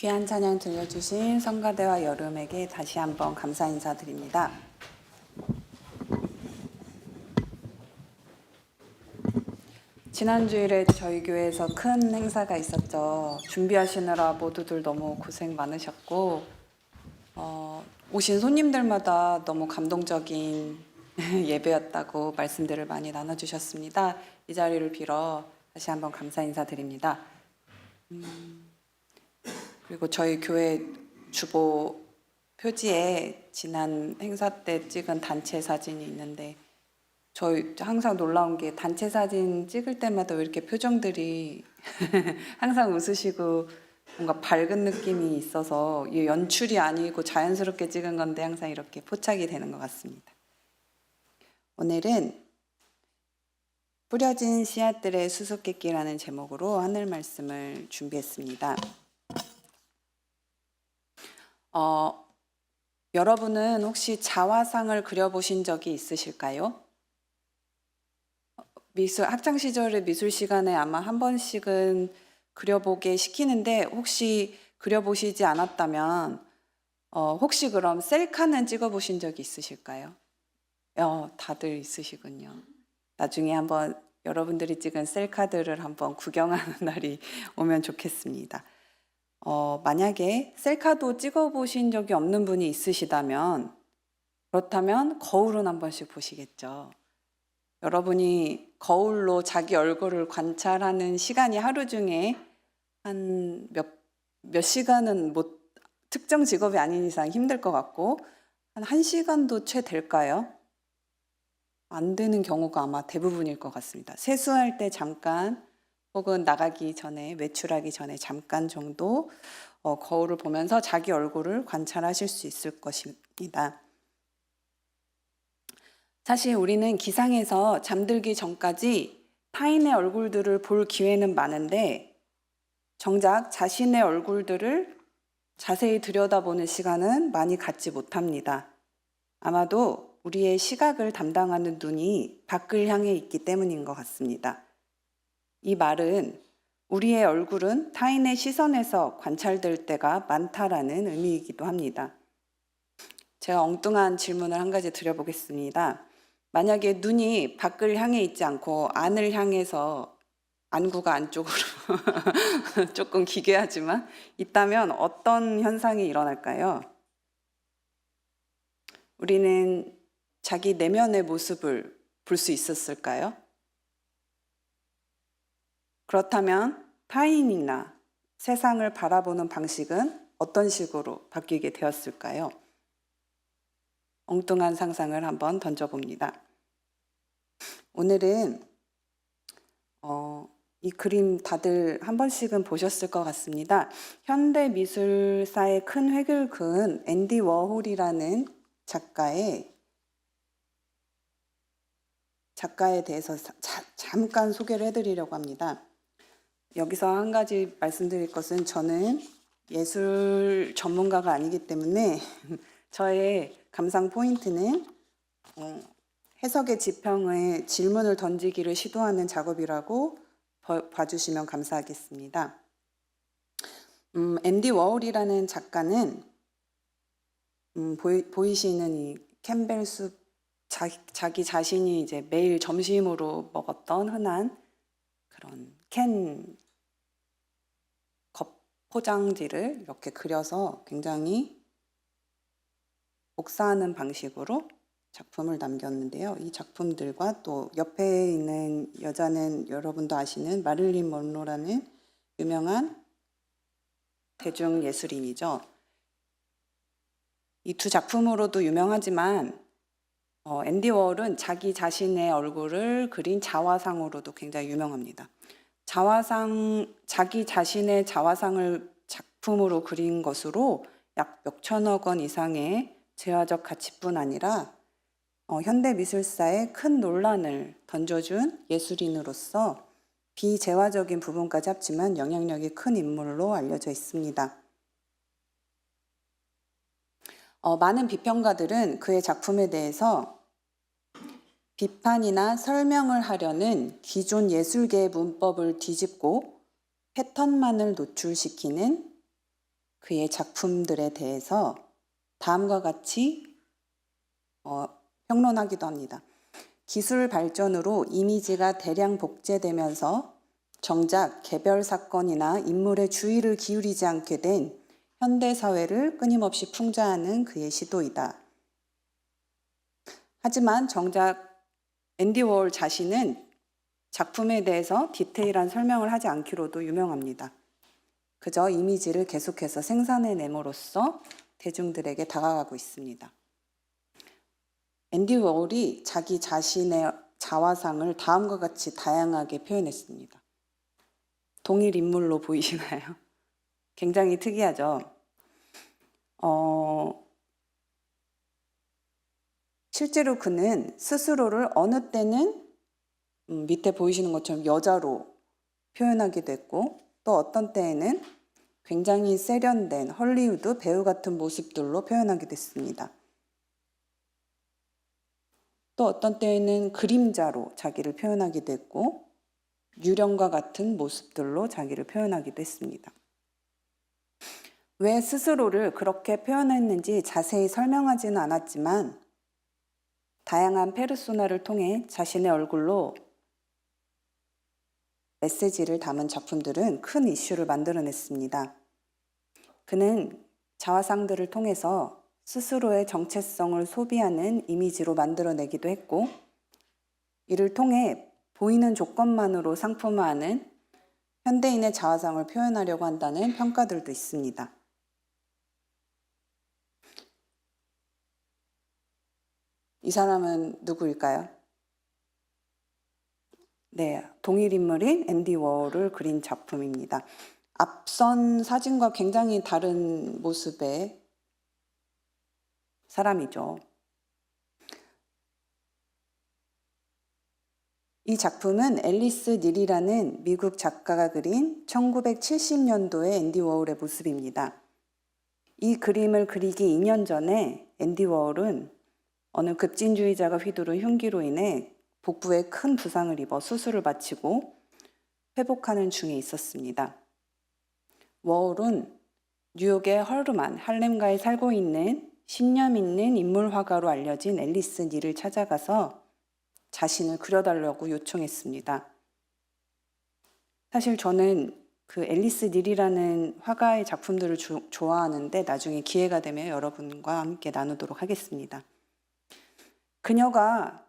귀한 찬양 들려주신 성가대와 여름에게 다시 한번 감사 인사드립니다. 지난 주일에 저희 교회에서 큰 행사가 있었죠. 준비하시느라 모두들 너무 고생 많으셨고 어, 오신 손님들마다 너무 감동적인 예배였다고 말씀들을 많이 나눠주셨습니다. 이 자리를 빌어 다시 한번 감사 인사드립니다. 그리고 저희 교회 주보 표지에 지난 행사 때 찍은 단체 사진이 있는데 저희 항상 놀라운 게 단체 사진 찍을 때마다 왜 이렇게 표정들이 항상 웃으시고 뭔가 밝은 느낌이 있어서 연출이 아니고 자연스럽게 찍은 건데 항상 이렇게 포착이 되는 것 같습니다. 오늘은 뿌려진 씨앗들의 수수께끼라는 제목으로 하늘 말씀을 준비했습니다. 어, 여러분은 혹시 자화상을 그려보신 적이 있으실까요? 미술 학창 시절의 미술 시간에 아마 한 번씩은 그려보게 시키는데 혹시 그려보시지 않았다면 어, 혹시 그럼 셀카는 찍어보신 적이 있으실까요? 어, 다들 있으시군요. 나중에 한번 여러분들이 찍은 셀카들을 한번 구경하는 날이 오면 좋겠습니다. 어, 만약에 셀카도 찍어보신 적이 없는 분이 있으시다면 그렇다면 거울은 한 번씩 보시겠죠. 여러분이 거울로 자기 얼굴을 관찰하는 시간이 하루 중에 한 몇, 몇 시간은 못, 특정 직업이 아닌 이상 힘들 것 같고, 한 1시간도 채 될까요? 안 되는 경우가 아마 대부분일 것 같습니다. 세수할 때 잠깐, 혹은 나가기 전에, 외출하기 전에 잠깐 정도 어, 거울을 보면서 자기 얼굴을 관찰하실 수 있을 것입니다. 사실 우리는 기상에서 잠들기 전까지 타인의 얼굴들을 볼 기회는 많은데 정작 자신의 얼굴들을 자세히 들여다보는 시간은 많이 갖지 못합니다. 아마도 우리의 시각을 담당하는 눈이 밖을 향해 있기 때문인 것 같습니다. 이 말은 우리의 얼굴은 타인의 시선에서 관찰될 때가 많다라는 의미이기도 합니다. 제가 엉뚱한 질문을 한 가지 드려보겠습니다. 만약에 눈이 밖을 향해 있지 않고 안을 향해서 안구가 안쪽으로 조금 기괴하지만 있다면 어떤 현상이 일어날까요? 우리는 자기 내면의 모습을 볼 수 있었을까요? 그렇다면 타인이나 세상을 바라보는 방식은 어떤 식으로 바뀌게 되었을까요? 엉뚱한 상상을 한번 던져봅니다. 오늘은 어, 이 그림 다들 한 번씩은 보셨을 것 같습니다. 현대 미술사의 큰 획을 그은 앤디 워홀이라는 작가의 작가에 대해서 자, 잠깐 소개를 해드리려고 합니다. 여기서 한 가지 말씀드릴 것은 저는 예술 전문가가 아니기 때문에 저의 감상 포인트는 어, 해석의 지평에 질문을 던지기를 시도하는 작업이라고 봐- 봐주시면 감사하겠습니다. 음, 앤디 워홀이라는 작가는 음, 보이, 보이 시는 이 캠벨 숲 자, 자기 자신이 이제 매일 점심으로 먹었던 흔한 그런 캔 컵 포장지를 이렇게 그려서 굉장히 복사하는 방식으로 작품을 남겼는데요. 이 작품들과 또 옆에 있는 여자는 여러분도 아시는 마릴린 먼로라는 유명한 대중 예술인이죠. 이 두 작품으로도 유명하지만 어, 앤디 워홀은 자기 자신의 얼굴을 그린 자화상으로도 굉장히 유명합니다. 자화상 자기 자신의 자화상을 작품으로 그린 것으로 약 몇천억 원 이상의 재화적 가치뿐 아니라 어, 현대 미술사에 큰 논란을 던져준 예술인으로서 비재화적인 부분까지 합치면 영향력이 큰 인물로 알려져 있습니다. 어, 많은 비평가들은 그의 작품에 대해서 비판이나 설명을 하려는 기존 예술계의 문법을 뒤집고 패턴만을 노출시키는 그의 작품들에 대해서 다음과 같이 어, 평론하기도 합니다. 기술 발전으로 이미지가 대량 복제되면서 정작 개별 사건이나 인물의 주의를 기울이지 않게 된 현대 사회를 끊임없이 풍자하는 그의 시도이다. 하지만 정작 앤디 워홀 자신은 작품에 대해서 디테일한 설명을 하지 않기로도 유명합니다. 그저 이미지를 계속해서 생산해냄으로써 대중들에게 다가가고 있습니다. 앤디 워홀이 자기 자신의 자화상을 다음과 같이 다양하게 표현했습니다. 동일 인물로 보이시나요? 굉장히 특이하죠. 어, 실제로 그는 스스로를 어느 때는 음, 밑에 보이시는 것처럼 여자로 표현하기도 했고 또 어떤 때에는 굉장히 세련된 헐리우드 배우 같은 모습들로 표현하기도 했습니다. 또 어떤 때에는 그림자로 자기를 표현하기도 했고 유령과 같은 모습들로 자기를 표현하기도 했습니다. 왜 스스로를 그렇게 표현했는지 자세히 설명하지는 않았지만 다양한 페르소나를 통해 자신의 얼굴로 메시지를 담은 작품들은 큰 이슈를 만들어냈습니다. 그는 자화상들을 통해서 스스로의 정체성을 소비하는 이미지로 만들어내기도 했고, 이를 통해 보이는 조건만으로 상품화하는 현대인의 자화상을 표현하려고 한다는 평가들도 있습니다. 이 사람은 누구일까요? 네, 동일 인물인 앤디 워홀을 그린 작품입니다. 앞선 사진과 굉장히 다른 모습의 사람이죠. 이 작품은 앨리스 닐이라는 미국 작가가 그린 1970년도의 앤디 워홀의 모습입니다. 이 그림을 그리기 2년 전에 앤디 워홀은 어느 급진주의자가 휘두른 흉기로 인해 복부에 큰 부상을 입어 수술을 마치고 회복하는 중에 있었습니다. 워홀은 뉴욕의 헐르만 할렘가에 살고 있는 신념 있는 인물 화가로 알려진 앨리스 닐을 찾아가서 자신을 그려달라고 요청했습니다. 사실 저는 그 앨리스 닐이라는 화가의 작품들을 주, 좋아하는데 나중에 기회가 되면 여러분과 함께 나누도록 하겠습니다. 그녀가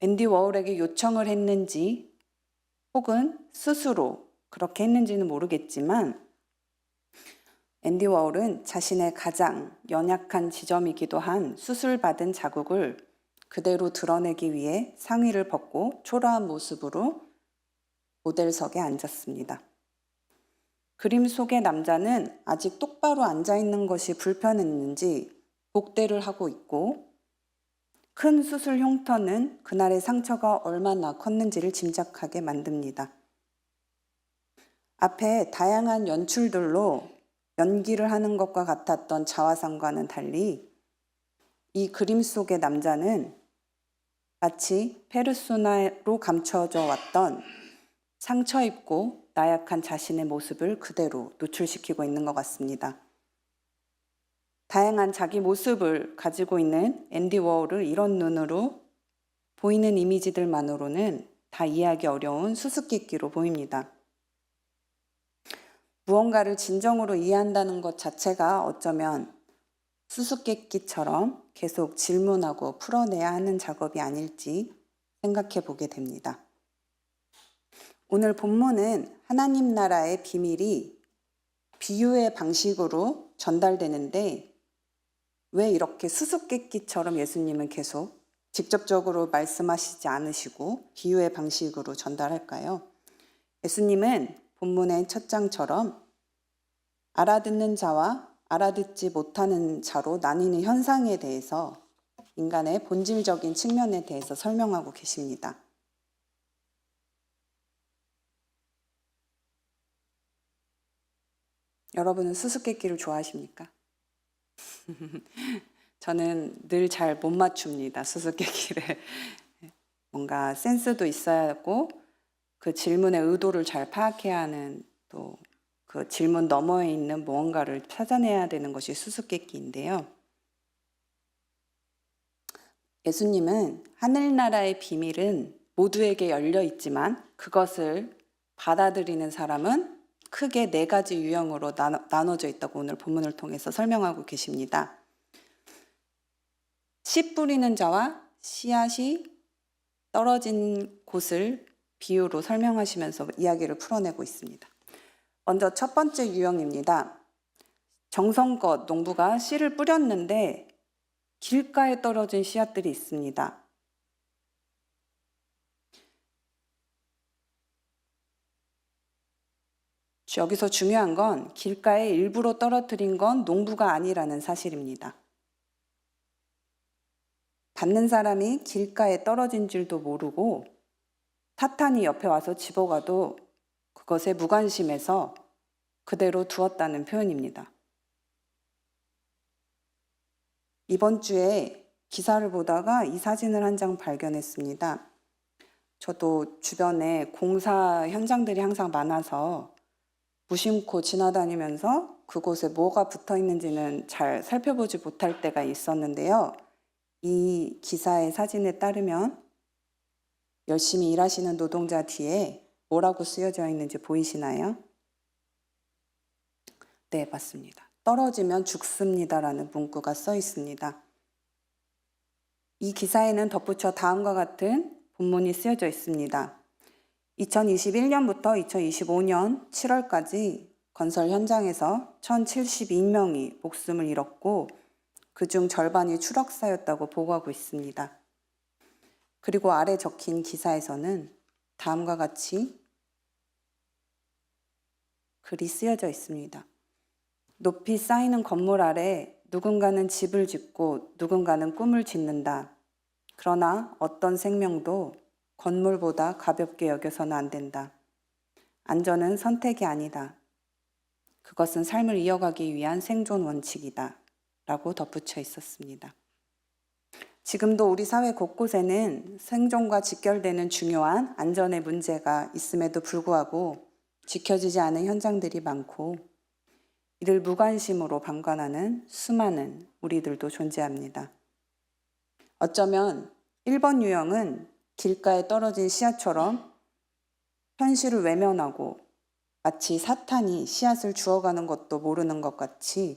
앤디 워홀에게 요청을 했는지 혹은 스스로 그렇게 했는지는 모르겠지만 앤디 워홀은 자신의 가장 연약한 지점이기도 한 수술받은 자국을 그대로 드러내기 위해 상의를 벗고 초라한 모습으로 모델석에 앉았습니다. 그림 속의 남자는 아직 똑바로 앉아 있는 것이 불편했는지 복대를 하고 있고 큰 수술 흉터는 그날의 상처가 얼마나 컸는지를 짐작하게 만듭니다. 앞에 다양한 연출들로 연기를 하는 것과 같았던 자화상과는 달리 이 그림 속의 남자는 마치 페르소나로 감춰져 왔던 상처 입고 나약한 자신의 모습을 그대로 노출시키고 있는 것 같습니다. 다양한 자기 모습을 가지고 있는 앤디 워홀을 이런 눈으로 보이는 이미지들만으로는 다 이해하기 어려운 수수께끼로 보입니다. 무언가를 진정으로 이해한다는 것 자체가 어쩌면 수수께끼처럼 계속 질문하고 풀어내야 하는 작업이 아닐지 생각해 보게 됩니다. 오늘 본문은 하나님 나라의 비밀이 비유의 방식으로 전달되는데 왜 이렇게 수수께끼처럼 예수님은 계속 직접적으로 말씀하시지 않으시고 비유의 방식으로 전달할까요? 예수님은 본문의 첫 장처럼 알아듣는 자와 알아듣지 못하는 자로 나뉘는 현상에 대해서 인간의 본질적인 측면에 대해서 설명하고 계십니다. 여러분은 수수께끼를 좋아하십니까? 저는 늘 잘 못 맞춥니다. 수수께끼를. 뭔가 센스도 있어야 하고 그 질문의 의도를 잘 파악해야 하는 또 그 질문 너머에 있는 무언가를 찾아내야 되는 것이 수수께끼인데요. 예수님은 하늘나라의 비밀은 모두에게 열려 있지만 그것을 받아들이는 사람은 크게 네 가지 유형으로 나눠, 나눠 져 있다고 오늘 본문을 통해서 설명하고 계십니다. 씨 뿌리는 자와 씨앗이 떨어진 곳을 비유로 설명하시면서 이야기를 풀어내고 있습니다. 먼저 첫 번째 유형입니다. 정성껏 농부가 씨를 뿌렸는데 길가에 떨어진 씨앗들이 있습니다. 여기서 중요한 건 길가에 일부러 떨어뜨린 건 농부가 아니라는 사실입니다. 받는 사람이 길가에 떨어진 줄도 모르고 타탄이 옆에 와서 집어가도 그것에 무관심해서 그대로 두었다는 표현입니다. 이번 주에 기사를 보다가 이 사진을 한 장 발견했습니다. 저도 주변에 공사 현장들이 항상 많아서 무심코 지나다니면서 그곳에 뭐가 붙어 있는지는 잘 살펴보지 못할 때가 있었는데요. 이 기사의 사진에 따르면 열심히 일하시는 노동자 뒤에 뭐라고 쓰여져 있는지 보이시나요? 네, 맞습니다. 떨어지면 죽습니다라는 문구가 써 있습니다. 이 기사에는 덧붙여 다음과 같은 본문이 쓰여져 있습니다. 2021년부터 2025년 7월까지 건설 현장에서 1,072명이 목숨을 잃었고 그중 절반이 추락사였다고 보고하고 있습니다. 그리고 아래 적힌 기사에서는 다음과 같이 글이 쓰여져 있습니다. 높이 쌓이는 건물 아래 누군가는 집을 짓고 누군가는 꿈을 짓는다. 그러나 어떤 생명도 건물보다 가볍게 여겨서는 안 된다. 안전은 선택이 아니다. 그것은 삶을 이어가기 위한 생존 원칙이다. 라고 덧붙여 있었습니다. 지금도 우리 사회 곳곳에는 생존과 직결되는 중요한 안전의 문제가 있음에도 불구하고 지켜지지 않은 현장들이 많고 이를 무관심으로 방관하는 수많은 우리들도 존재합니다. 어쩌면 1번 유형은 길가에 떨어진 씨앗처럼 현실을 외면하고 마치 사탄이 씨앗을 주워가는 것도 모르는 것 같이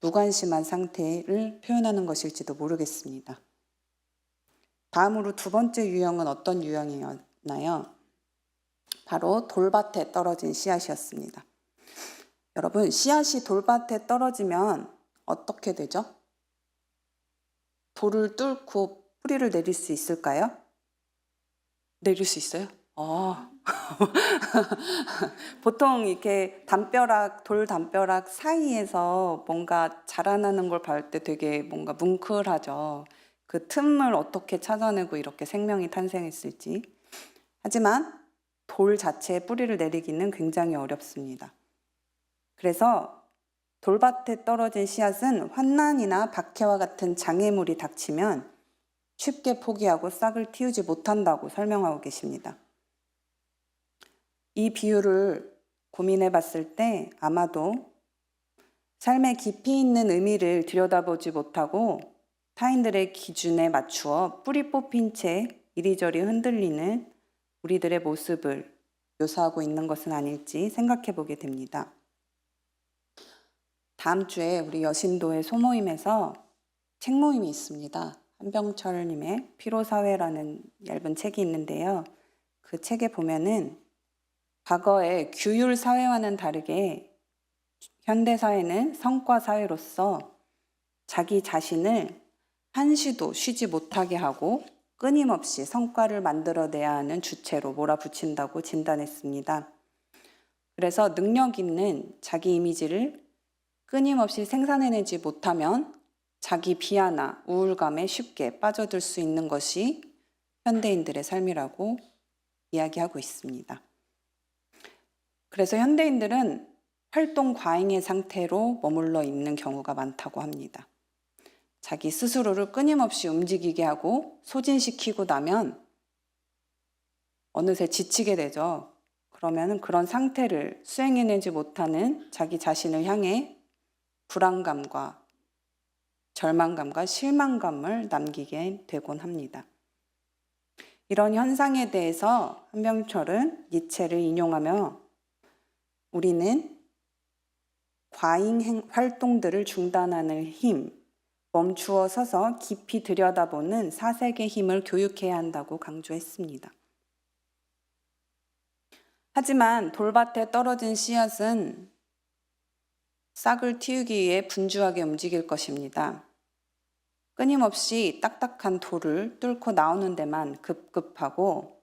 무관심한 상태를 표현하는 것일지도 모르겠습니다. 다음으로 두 번째 유형은 어떤 유형이었나요? 바로 돌밭에 떨어진 씨앗이었습니다. 여러분, 씨앗이 돌밭에 떨어지면 어떻게 되죠? 돌을 뚫고 뿌리를 내릴 수 있을까요? 내릴 수 있어요? 아. 보통 이렇게 담벼락, 돌 담벼락 사이에서 뭔가 자라나는 걸 볼 때 되게 뭔가 뭉클하죠. 그 틈을 어떻게 찾아내고 이렇게 생명이 탄생했을지. 하지만 돌 자체에 뿌리를 내리기는 굉장히 어렵습니다. 그래서 돌밭에 떨어진 씨앗은 환난이나 박해와 같은 장애물이 닥치면 쉽게 포기하고 싹을 틔우지 못한다고 설명하고 계십니다. 이 비유를 고민해 봤을 때 아마도 삶의 깊이 있는 의미를 들여다보지 못하고 타인들의 기준에 맞추어 뿌리 뽑힌 채 이리저리 흔들리는 우리들의 모습을 묘사하고 있는 것은 아닐지 생각해 보게 됩니다. 다음 주에 우리 여신도의 소모임에서 책 모임이 있습니다. 한병철님의 피로사회라는 얇은 책이 있는데요. 그 책에 보면은 과거의 규율 사회와는 다르게 현대 사회는 성과 사회로서 자기 자신을 한시도 쉬지 못하게 하고 끊임없이 성과를 만들어내야 하는 주체로 몰아붙인다고 진단했습니다. 그래서 능력 있는 자기 이미지를 끊임없이 생산해내지 못하면 자기 비하나 우울감에 쉽게 빠져들 수 있는 것이 현대인들의 삶이라고 이야기하고 있습니다. 그래서 현대인들은 활동 과잉의 상태로 머물러 있는 경우가 많다고 합니다. 자기 스스로를 끊임없이 움직이게 하고 소진시키고 나면 어느새 지치게 되죠. 그러면 그런 상태를 수행해내지 못하는 자기 자신을 향해 불안감과 절망감과 실망감을 남기게 되곤 합니다. 이런 현상에 대해서 한병철은 니체를 인용하며 우리는 과잉 행- 활동들을 중단하는 힘, 멈추어 서서 깊이 들여다보는 사색의 힘을 교육해야 한다고 강조했습니다. 하지만 돌밭에 떨어진 씨앗은 싹을 틔우기 위해 분주하게 움직일 것입니다. 끊임없이 딱딱한 돌을 뚫고 나오는 데만 급급하고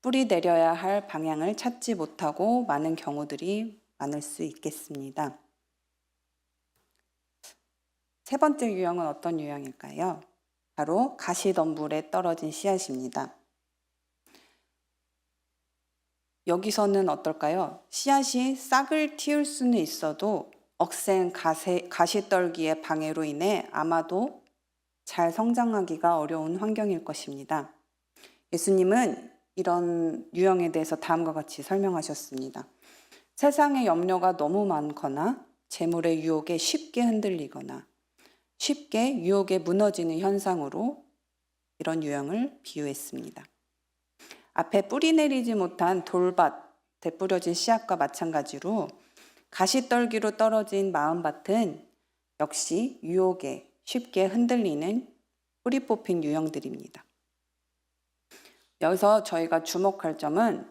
뿌리 내려야 할 방향을 찾지 못하고 많은 경우들이 많을 수 있겠습니다. 세 번째 유형은 어떤 유형일까요? 바로 가시덤불에 떨어진 씨앗입니다. 여기서는 어떨까요? 씨앗이 싹을 틔울 수는 있어도 억센 가세, 가시떨기의 방해로 인해 아마도 잘 성장하기가 어려운 환경일 것입니다. 예수님은 이런 유형에 대해서 다음과 같이 설명하셨습니다. 세상의 염려가 너무 많거나 재물의 유혹에 쉽게 흔들리거나 쉽게 유혹에 무너지는 현상으로 이런 유형을 비유했습니다. 앞에 뿌리 내리지 못한 돌밭에 뿌려진 씨앗과 마찬가지로 가시떨기로 떨어진 마음밭은 역시 유혹에 쉽게 흔들리는 뿌리 뽑힌 유형들입니다. 여기서 저희가 주목할 점은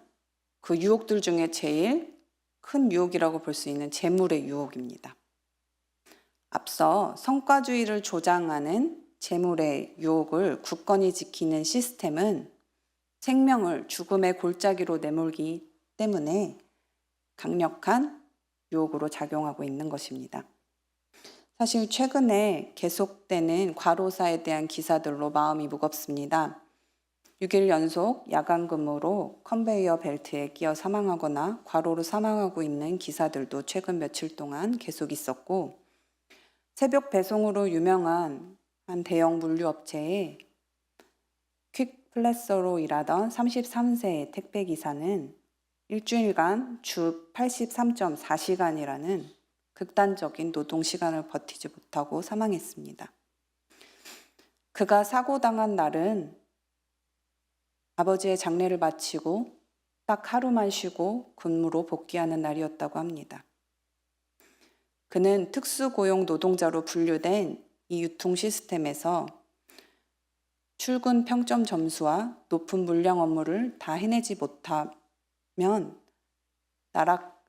그 유혹들 중에 제일 큰 유혹이라고 볼 수 있는 재물의 유혹입니다. 앞서 성과주의를 조장하는 재물의 유혹을 굳건히 지키는 시스템은 생명을 죽음의 골짜기로 내몰기 때문에 강력한 유혹으로 작용하고 있는 것입니다. 사실 최근에 계속되는 과로사에 대한 기사들로 마음이 무겁습니다. 6일 연속 야간 근무로 컨베이어 벨트에 끼어 사망하거나 과로로 사망하고 있는 기사들도 최근 며칠 동안 계속 있었고 새벽 배송으로 유명한 한 대형 물류업체에 퀵 플래서로 일하던 33세의 택배 기사는 일주일간 주 83.4시간이라는 극단적인 노동 시간을 버티지 못하고 사망했습니다. 그가 사고당한 날은 아버지의 장례를 마치고 딱 하루만 쉬고 근무로 복귀하는 날이었다고 합니다. 그는 특수고용 노동자로 분류된 이 유통 시스템에서 출근 평점 점수와 높은 물량 업무를 다 해내지 못하 면 나락,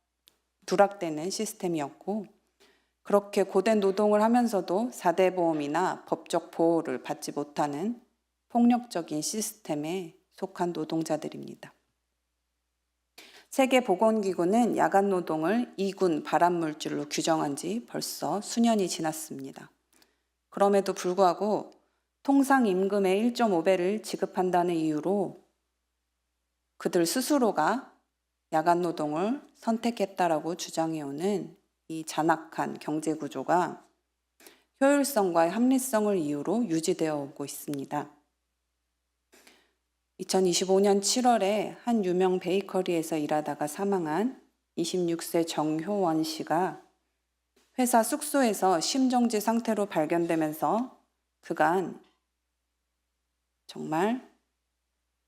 누락되는 시스템이었고, 그렇게 고된 노동을 하면서도 4대 보험이나 법적 보호를 받지 못하는 폭력적인 시스템에 속한 노동자들입니다. 세계보건기구는 야간 노동을 2군 발암물질로 규정한 지 벌써 수년이 지났습니다. 그럼에도 불구하고 통상 임금의 1.5배를 지급한다는 이유로 그들 스스로가 야간 노동을 선택했다라고 주장해오는 이 잔악한 경제 구조가 효율성과 합리성을 이유로 유지되어 오고 있습니다. 2025년 7월에 한 유명 베이커리에서 일하다가 사망한 26세 정효원 씨가 회사 숙소에서 심정지 상태로 발견되면서 그간 정말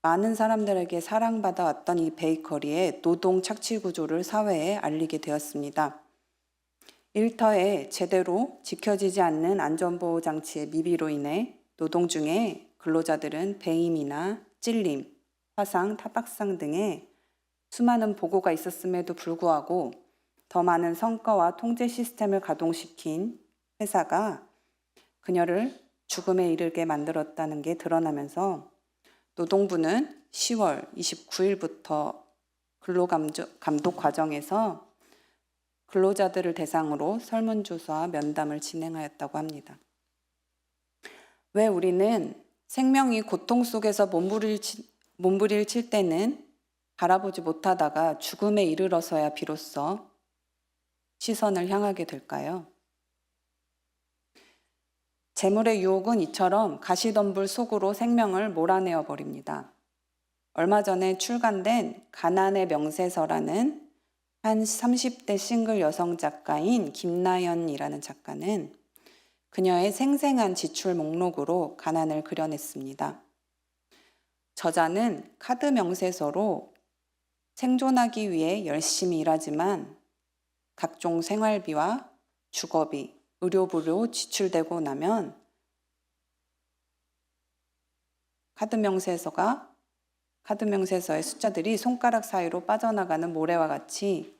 많은 사람들에게 사랑받아 왔던 이 베이커리의 노동 착취 구조를 사회에 알리게 되었습니다. 일터에 제대로 지켜지지 않는 안전보호 장치의 미비로 인해 노동 중에 근로자들은 배임이나 찔림, 화상, 타박상 등의 수많은 보고가 있었음에도 불구하고 더 많은 성과와 통제 시스템을 가동시킨 회사가 그녀를 죽음에 이르게 만들었다는 게 드러나면서 노동부는 10월 29일부터 근로감독 과정에서 근로자들을 대상으로 설문조사와 면담을 진행하였다고 합니다. 왜 우리는 생명이 고통 속에서 몸부림칠, 몸부림칠 때는 바라보지 못하다가 죽음에 이르러서야 비로소 시선을 향하게 될까요? 재물의 유혹은 이처럼 가시덤불 속으로 생명을 몰아내어 버립니다. 얼마 전에 출간된 가난의 명세서라는 한 30대 싱글 여성 작가인 김나연이라는 작가는 그녀의 생생한 지출 목록으로 가난을 그려냈습니다. 저자는 카드 명세서로 생존하기 위해 열심히 일하지만 각종 생활비와 주거비, 의료비로 지출되고 나면 카드 명세서가 카드 명세서의 숫자들이 손가락 사이로 빠져나가는 모래와 같이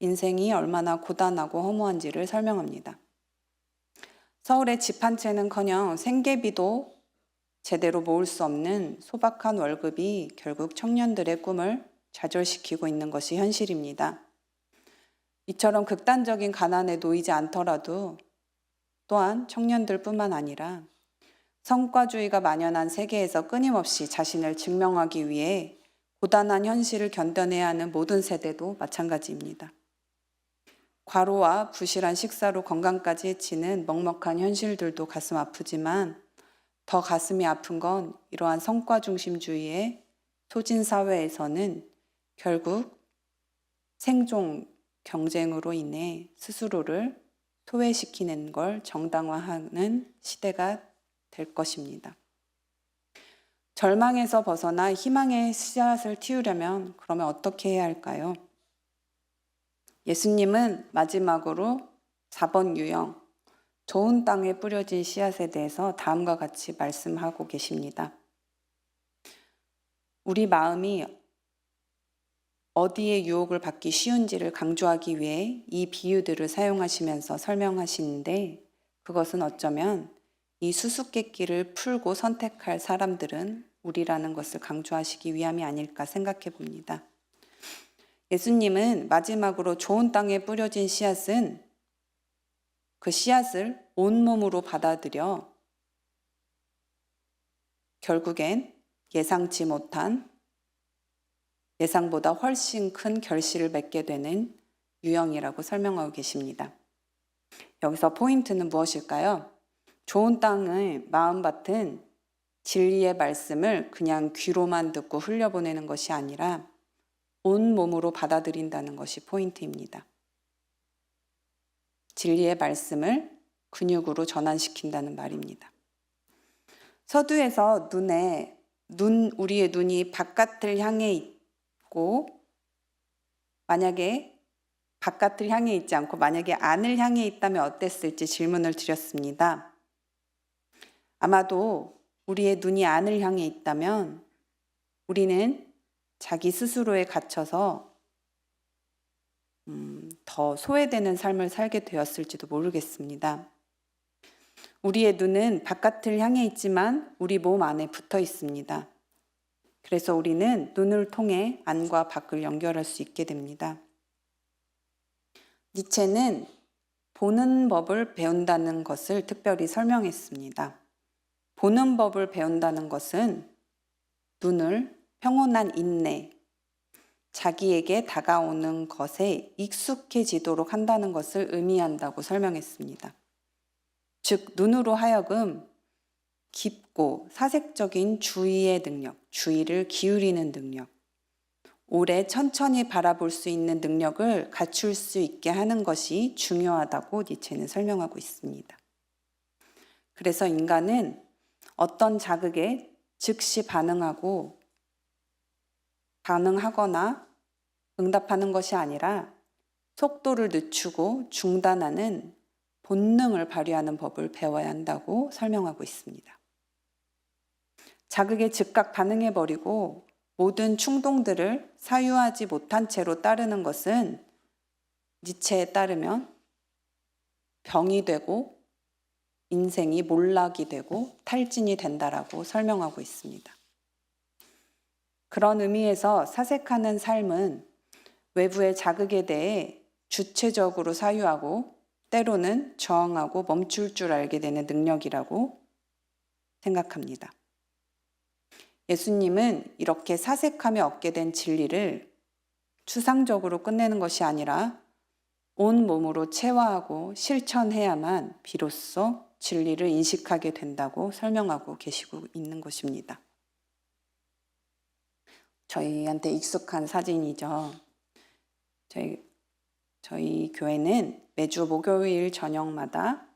인생이 얼마나 고단하고 허무한지를 설명합니다. 서울의 집 한 채는커녕 생계비도 제대로 모을 수 없는 소박한 월급이 결국 청년들의 꿈을 좌절시키고 있는 것이 현실입니다. 이처럼 극단적인 가난에 놓이지 않더라도 또한 청년들뿐만 아니라 성과주의가 만연한 세계에서 끊임없이 자신을 증명하기 위해 고단한 현실을 견뎌내야 하는 모든 세대도 마찬가지입니다. 과로와 부실한 식사로 건강까지 해치는 먹먹한 현실들도 가슴 아프지만 더 가슴이 아픈 건 이러한 성과 중심주의의 소진 사회에서는 결국 생존 경쟁으로 인해 스스로를 소외시키는 걸 정당화하는 시대가 될 것입니다. 절망에서 벗어나 희망의 씨앗을 틔우려면 그러면 어떻게 해야 할까요? 예수님은 마지막으로 4번 유형, 좋은 땅에 뿌려진 씨앗에 대해서 다음과 같이 말씀하고 계십니다. 우리 마음이 어디에 유혹을 받기 쉬운지를 강조하기 위해 이 비유들을 사용하시면서 설명하시는데 그것은 어쩌면 이 수수께끼를 풀고 선택할 사람들은 우리라는 것을 강조하시기 위함이 아닐까 생각해 봅니다. 예수님은 마지막으로 좋은 땅에 뿌려진 씨앗은 그 씨앗을 온몸으로 받아들여 결국엔 예상치 못한 예상보다 훨씬 큰 결실을 맺게 되는 유형이라고 설명하고 계십니다. 여기서 포인트는 무엇일까요? 좋은 땅의 마음밭은 진리의 말씀을 그냥 귀로만 듣고 흘려보내는 것이 아니라 온 몸으로 받아들인다는 것이 포인트입니다. 진리의 말씀을 근육으로 전환시킨다는 말입니다. 서두에서 눈에 눈 우리의 눈이 바깥을 향해 있고 만약에 바깥을 향해 있지 않고 만약에 안을 향해 있다면 어땠을지 질문을 드렸습니다. 아마도 우리의 눈이 안을 향해 있다면 우리는 자기 스스로에 갇혀서 음, 더 소외되는 삶을 살게 되었을지도 모르겠습니다. 우리의 눈은 바깥을 향해 있지만 우리 몸 안에 붙어 있습니다. 그래서 우리는 눈을 통해 안과 밖을 연결할 수 있게 됩니다. 니체는 보는 법을 배운다는 것을 특별히 설명했습니다. 보는 법을 배운다는 것은 눈을 평온한 인내, 자기에게 다가오는 것에 익숙해지도록 한다는 것을 의미한다고 설명했습니다. 즉, 눈으로 하여금 깊고 사색적인 주의의 능력, 주의를 기울이는 능력, 오래 천천히 바라볼 수 있는 능력을 갖출 수 있게 하는 것이 중요하다고 니체는 설명하고 있습니다. 그래서 인간은 어떤 자극에 즉시 반응하고 반응하거나 응답하는 것이 아니라 속도를 늦추고 중단하는 본능을 발휘하는 법을 배워야 한다고 설명하고 있습니다. 자극에 즉각 반응해버리고 모든 충동들을 사유하지 못한 채로 따르는 것은 니체에 따르면 병이 되고 인생이 몰락이 되고 탈진이 된다라고 설명하고 있습니다. 그런 의미에서 사색하는 삶은 외부의 자극에 대해 주체적으로 사유하고 때로는 저항하고 멈출 줄 알게 되는 능력이라고 생각합니다. 예수님은 이렇게 사색하며 얻게 된 진리를 추상적으로 끝내는 것이 아니라 온 몸으로 체화하고 실천해야만 비로소 진리를 인식하게 된다고 설명하고 계시고 있는 것입니다. 저희한테 익숙한 사진이죠. 저희 저희 교회는 매주 목요일 저녁마다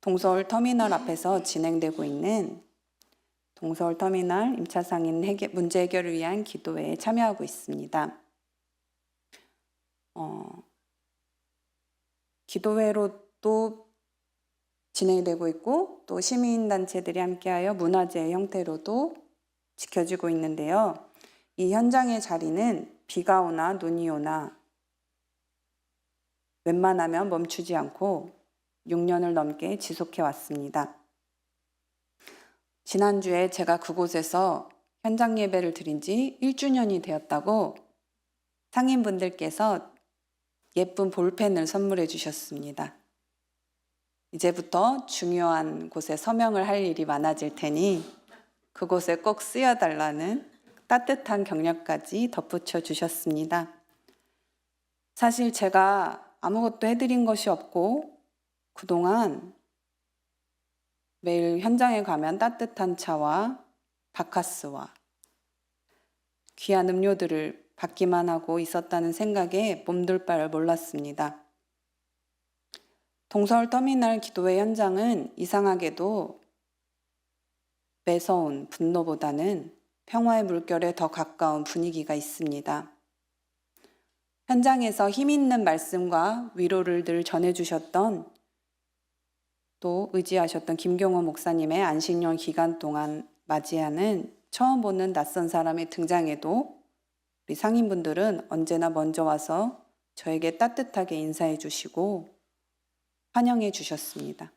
동서울 터미널 앞에서 진행되고 있는 동서울 터미널 임차 상인 해결, 문제 해결을 위한 기도회에 참여하고 있습니다. 어, 기도회로 또 진행되고 있고 또 시민단체들이 함께하여 문화재 형태로도 지켜지고 있는데요. 이 현장의 자리는 비가 오나 눈이 오나 웬만하면 멈추지 않고 6년을 넘게 지속해 왔습니다. 지난주에 제가 그곳에서 현장 예배를 드린 지 1주년이 되었다고 상인분들께서 예쁜 볼펜을 선물해 주셨습니다. 이제부터 중요한 곳에 서명을 할 일이 많아질 테니 그곳에 꼭 쓰여달라는 따뜻한 격려까지 덧붙여 주셨습니다. 사실 제가 아무것도 해드린 것이 없고 그동안 매일 현장에 가면 따뜻한 차와 바카스와 귀한 음료들을 받기만 하고 있었다는 생각에 몸둘 바를 몰랐습니다. 동서울 터미널 기도회 현장은 이상하게도 매서운 분노보다는 평화의 물결에 더 가까운 분위기가 있습니다. 현장에서 힘 있는 말씀과 위로를 늘 전해주셨던 또 의지하셨던 김경호 목사님의 안식년 기간 동안 맞이하는 처음 보는 낯선 사람의 등장에도 우리 상인분들은 언제나 먼저 와서 저에게 따뜻하게 인사해 주시고 환영해 주셨습니다.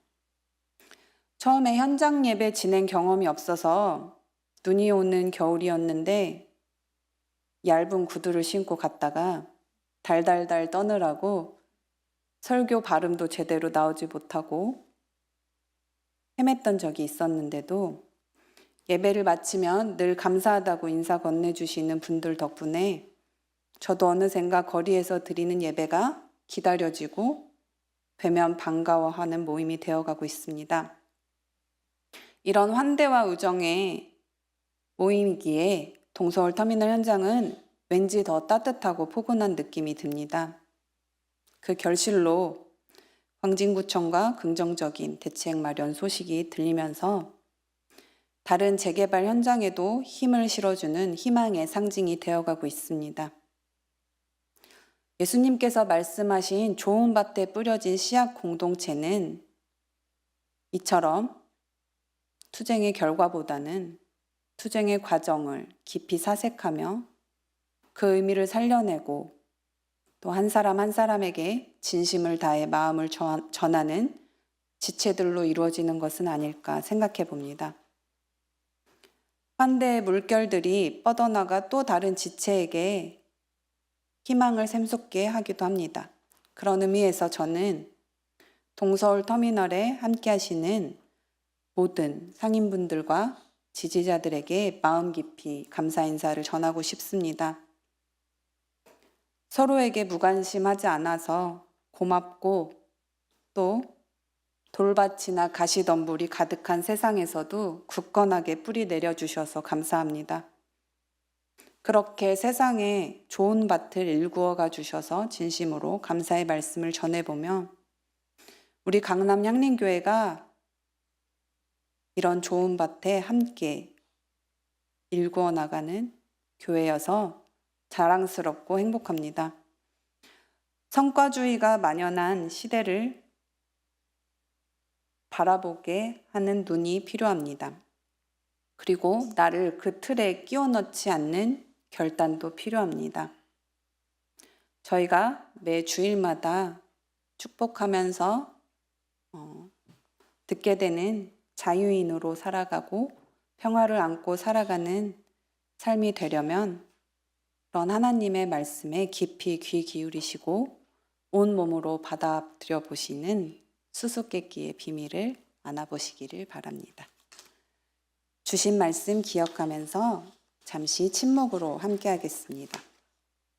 처음에 현장 예배 진행 경험이 없어서 눈이 오는 겨울이었는데 얇은 구두를 신고 갔다가 달달달 떠느라고 설교 발음도 제대로 나오지 못하고 헤맸던 적이 있었는데도 예배를 마치면 늘 감사하다고 인사 건네주시는 분들 덕분에 저도 어느샌가 거리에서 드리는 예배가 기다려지고 뵈면 반가워하는 모임이 되어가고 있습니다. 이런 환대와 우정의 모임이기에 동서울 터미널 현장은 왠지 더 따뜻하고 포근한 느낌이 듭니다. 그 결실로 광진구청과 긍정적인 대책 마련 소식이 들리면서 다른 재개발 현장에도 힘을 실어주는 희망의 상징이 되어가고 있습니다. 예수님께서 말씀하신 좋은 밭에 뿌려진 씨앗 공동체는 이처럼 투쟁의 결과보다는 투쟁의 과정을 깊이 사색하며 그 의미를 살려내고 또 한 사람 한 사람에게 진심을 다해 마음을 전하는 지체들로 이루어지는 것은 아닐까 생각해 봅니다. 환대의 물결들이 뻗어나가 또 다른 지체에게 희망을 샘솟게 하기도 합니다. 그런 의미에서 저는 동서울 터미널에 함께 하시는 모든 상인분들과 지지자들에게 마음 깊이 감사 인사를 전하고 싶습니다. 서로에게 무관심하지 않아서 고맙고 또 돌밭이나 가시덤불이 가득한 세상에서도 굳건하게 뿌리 내려주셔서 감사합니다. 그렇게 세상에 좋은 밭을 일구어가 주셔서 진심으로 감사의 말씀을 전해보며 우리 강남 향림교회가 이런 좋은 밭에 함께 일구어 나가는 교회여서 자랑스럽고 행복합니다. 성과주의가 만연한 시대를 바라보게 하는 눈이 필요합니다. 그리고 나를 그 틀에 끼워 넣지 않는 결단도 필요합니다. 저희가 매 주일마다 축복하면서 어, 듣게 되는 자유인으로 살아가고 평화를 안고 살아가는 삶이 되려면 그런 하나님의 말씀에 깊이 귀 기울이시고 온 몸으로 받아들여 보시는 수수께끼의 비밀을 안아보시기를 바랍니다. 주신 말씀 기억하면서 잠시 침묵으로 함께 하겠습니다.